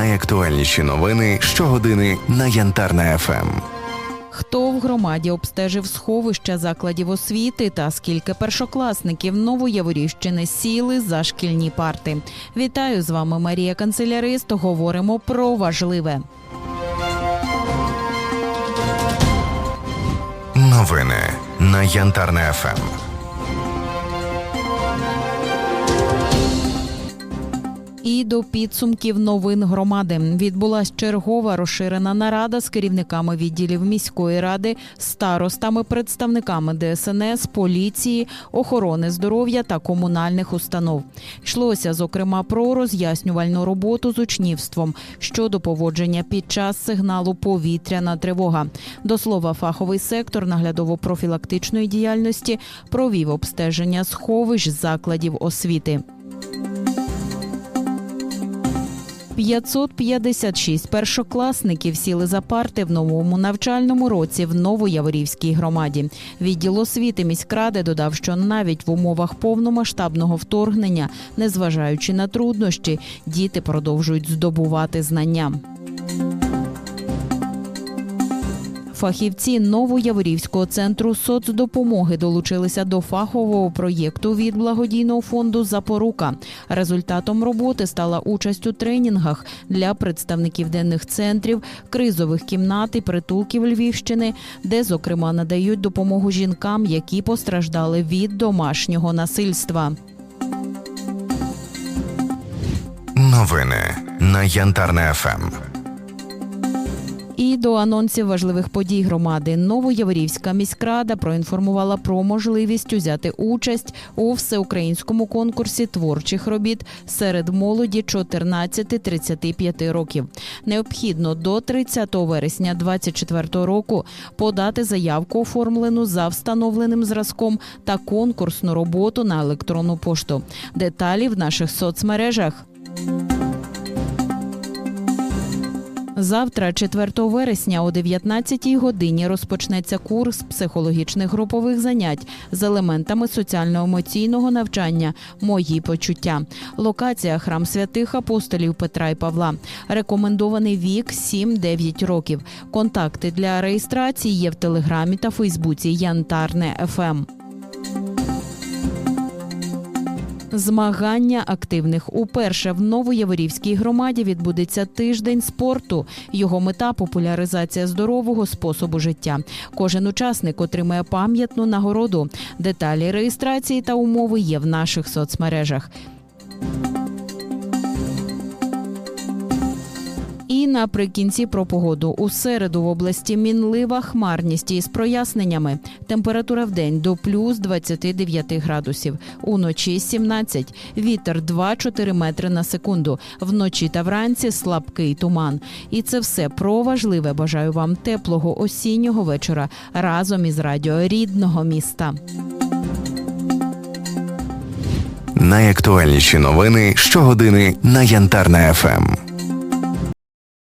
Найактуальніші новини щогодини на Янтарна ФМ. Хто в громаді обстежив сховища закладів освіти та скільки першокласників Новояворівщини сіли за шкільні парти? Вітаю з вами Марія Канцелярист. Говоримо про важливе. Новини на Янтарна ФМ. І до підсумків новин громади відбулась чергова розширена нарада з керівниками відділів міської ради, старостами, представниками ДСНС, поліції, охорони здоров'я та комунальних установ. Йшлося зокрема про роз'яснювальну роботу з учнівством щодо поводження під час сигналу повітряна тривога. До слова, фаховий сектор наглядово-профілактичної діяльності провів обстеження сховищ закладів освіти. 556 першокласників сіли за парти в новому навчальному році в Новояворівській громаді. Відділ освіти міськради додав, що навіть в умовах повномасштабного вторгнення, незважаючи на труднощі, діти продовжують здобувати знання. Фахівці Новояворівського центру соцдопомоги долучилися до фахового проєкту від благодійного фонду Запорука. Результатом роботи стала участь у тренінгах для представників денних центрів, кризових кімнат і притулків Львівщини, де зокрема надають допомогу жінкам, які постраждали від домашнього насильства. Новини на Янтарна ФМ. І до анонсів важливих подій громади Новояворівська міськрада проінформувала про можливість узяти участь у всеукраїнському конкурсі творчих робіт серед молоді 14-35 років. Необхідно до 30 вересня 2024 року подати заявку, оформлену за встановленим зразком та конкурсну роботу на електронну пошту. Деталі в наших соцмережах. Завтра, 4 вересня, о 19-й годині розпочнеться курс психологічних групових занять з елементами соціально-емоційного навчання Мої почуття. Локація храм святих апостолів Петра і Павла. Рекомендований вік 7-9 років. Контакти для реєстрації є в телеграмі та Фейсбуці Янтарне. ФМ. Змагання активних уперше в Новояворівській громаді відбудеться тиждень спорту. Його мета популяризація здорового способу життя. Кожен учасник отримає пам'ятну нагороду. Деталі реєстрації та умови є в наших соцмережах. Наприкінці про погоду у середу в області мінлива хмарність із проясненнями. Температура в день до плюс 29 градусів. Уночі 17. Вітер 2-4 метри на секунду. Вночі та вранці слабкий туман. І це все про важливе. Бажаю вам теплого осіннього вечора разом із радіо рідного міста. Найактуальніші новини щогодини на Янтарна ФМ.